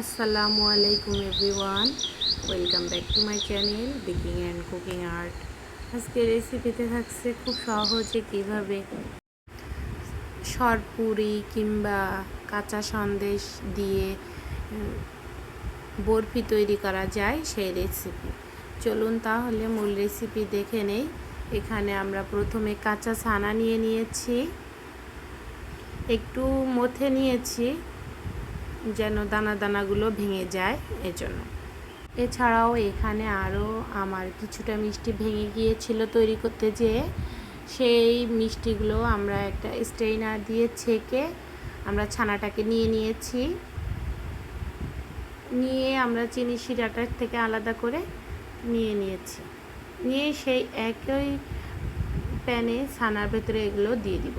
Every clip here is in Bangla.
আসসালামু আলাইকুম everyone, welcome back to my channel baking and cooking art. আজকে রেসিপিতে থাকছে খুব সহজে কীভাবে সরপুরি কিংবা কাঁচা সন্দেশ দিয়ে, বরফি তৈরি করা যায় সেই রেসিপি। চলুন তাহলে মূল রেসিপি দেখে নেই। এখানে আমরা প্রথমে কাঁচা ছানা নিয়ে নিয়েছি, একটু মথে নিয়েছি যেন দানা দানাগুলো ভেঙে যায় এজন্য। এছাড়াও এখানে আরও আমার কিছুটা মিষ্টি ভেঙে গিয়েছিল তৈরি করতে যেয়ে সেই মিষ্টিগুলো আমরা একটা স্ট্রেইনার দিয়ে ছেঁকে আমরা ছানাটাকে নিয়ে নিয়েছি। নিয়ে আমরা চিনি শিরাটার থেকে আলাদা করে নিয়ে নিয়েছি। নিয়ে সেই একই প্যানে ছানার ভেতরে এগুলো দিয়ে দিব।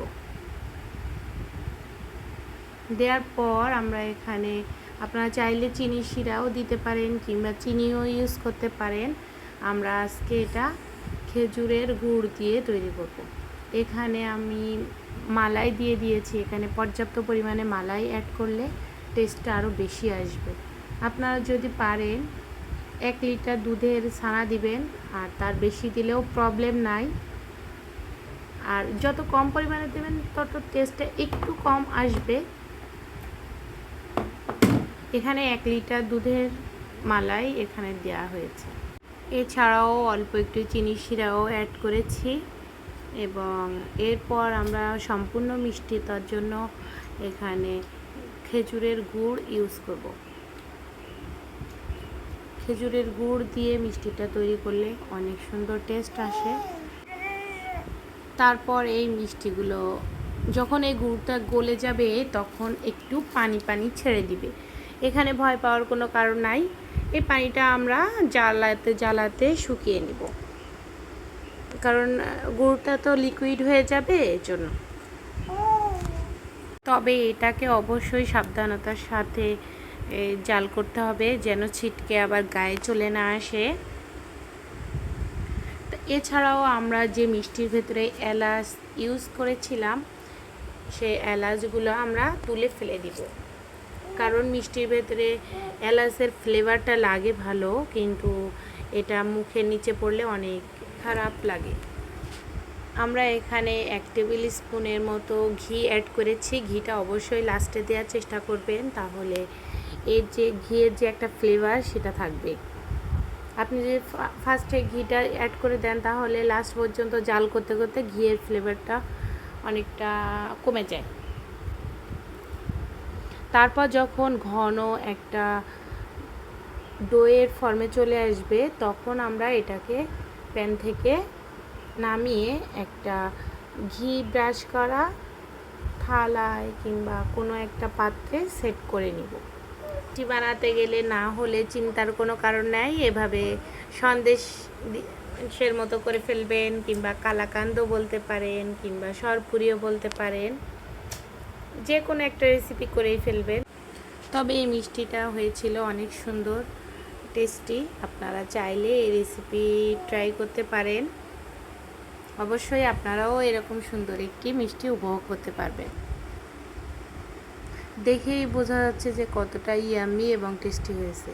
দেওয়ার পর আমরা এখানে আপনারা চাইলে চিনি শিরাও দিতে পারেন কিংবা চিনিও ইউজ করতে পারেন। আমরা আজকে এটা খেজুরের গুড় দিয়ে তৈরি করব। এখানে আমি মালাই দিয়ে দিয়েছি। এখানে পর্যাপ্ত পরিমাণে মালাই অ্যাড করলে টেস্টটা আরও বেশি আসবে। আপনারা যদি পারেন, এক লিটার দুধের ছানা দিবেন আর তার বেশি দিলেও প্রবলেম নাই। আর যত কম পরিমাণে দেবেন, তত টেস্টটা একটু কম আসবে। এখানে এক লিটার দুধের মালাই এখানে দেওয়া হয়েছে। এছাড়াও অল্প একটু চিনি শিরাও অ্যাড করেছি এবং এরপর আমরা সম্পূর্ণ মিষ্টিতার জন্য এখানে খেজুরের গুড় ইউজ করব। খেজুরের গুড় দিয়ে মিষ্টিটা তৈরি করলে অনেক সুন্দর টেস্ট আসে। তারপর এই মিষ্টিগুলো, যখন এই গুড়টা গলে যাবে তখন একটু পানি পানি ছেড়ে দিবে। এখানে ভয় পাওয়ার কোনো কারণ নাই। এই পানিটা আমরা জ্বালাতে জ্বালাতে শুকিয়ে নিব। কারণ গুড়টা তো লিকুইড হয়ে যাবে এর জন্য তবে এটাকে অবশ্যই সাবধানতার সাথে জাল করতে হবে যেন ছিটকে আবার গায়ে চলে না আসে। এছাড়াও আমরা যে মিষ্টির ভেতরে এলাচ ইউজ করেছিলাম সেই এলাচগুলো আমরা তুলে ফেলে দিব। কারণ মিষ্টির ভেতরে এলাচের ফ্লেভারটা লাগে ভালো, কিন্তু এটা মুখের নিচে পড়লে অনেক খারাপ লাগে। আমরা এখানে এক টেবিল স্পুনের মতো ঘি অ্যাড করেছি। ঘিটা অবশ্যই লাস্টে দেওয়ার চেষ্টা করবেন, তাহলে এর যে ঘিয়ের যে একটা ফ্লেভার সেটা থাকবে। আপনি যদি ফার্স্টে ঘিটা অ্যাড করে দেন, তাহলে লাস্ট পর্যন্ত জাল করতে করতে ঘিয়ের ফ্লেভারটা অনেকটা কমে যায়। তারপর যখন ঘন একটা দইয়ের ফর্মে চলে আসবে, তখন আমরা এটাকে প্যান থেকে নামিয়ে একটা ঘি ব্রাশ করা থালায় কিংবা কোনো একটা পাত্রে সেট করে নিব। মিষ্টি বানাতে গেলে না হলে চিন্তার কোনো কারণ নাই, এভাবে সন্দেশ সের মতো করে ফেলবেন কিংবা কালাকান্দ বলতে পারেন কিংবা সরপুরিও বলতে পারেন। যে কোনো একটা রেসিপি করেই ফেলবেন। তবে এই মিষ্টিটা হয়েছিল অনেক সুন্দর টেস্টি আপনারা চাইলে এই রেসিপি ট্রাই করতে পারেন। অবশ্যই আপনারাও এরকম সুন্দর একটি মিষ্টি উপভোগ করতে পারবেন। দেখেই বোঝা যাচ্ছে যে কতটা ইয়ামি এবং টেস্টি হয়েছে।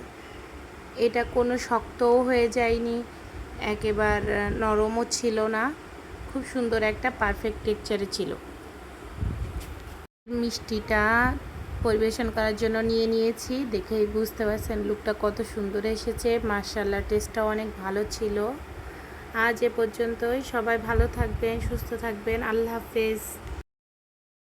এটা কোনো শক্তও হয়ে যায়নি, একেবার নরমও ছিল না। খুব সুন্দর একটা পারফেক্ট টেক্সচারে ছিল। মিষ্টিটা পরিবেশন করার জন্য নিয়ে নিয়েছি। দেখেই বুঝতে পারছেন লুকটা কত সুন্দর এসেছে। মার্শাল্লাহ টেস্টটা অনেক ভালো ছিল। আজ এ পর্যন্তই। সবাই ভালো থাকবেন, সুস্থ থাকবেন। আল্লাহ হাফেজ।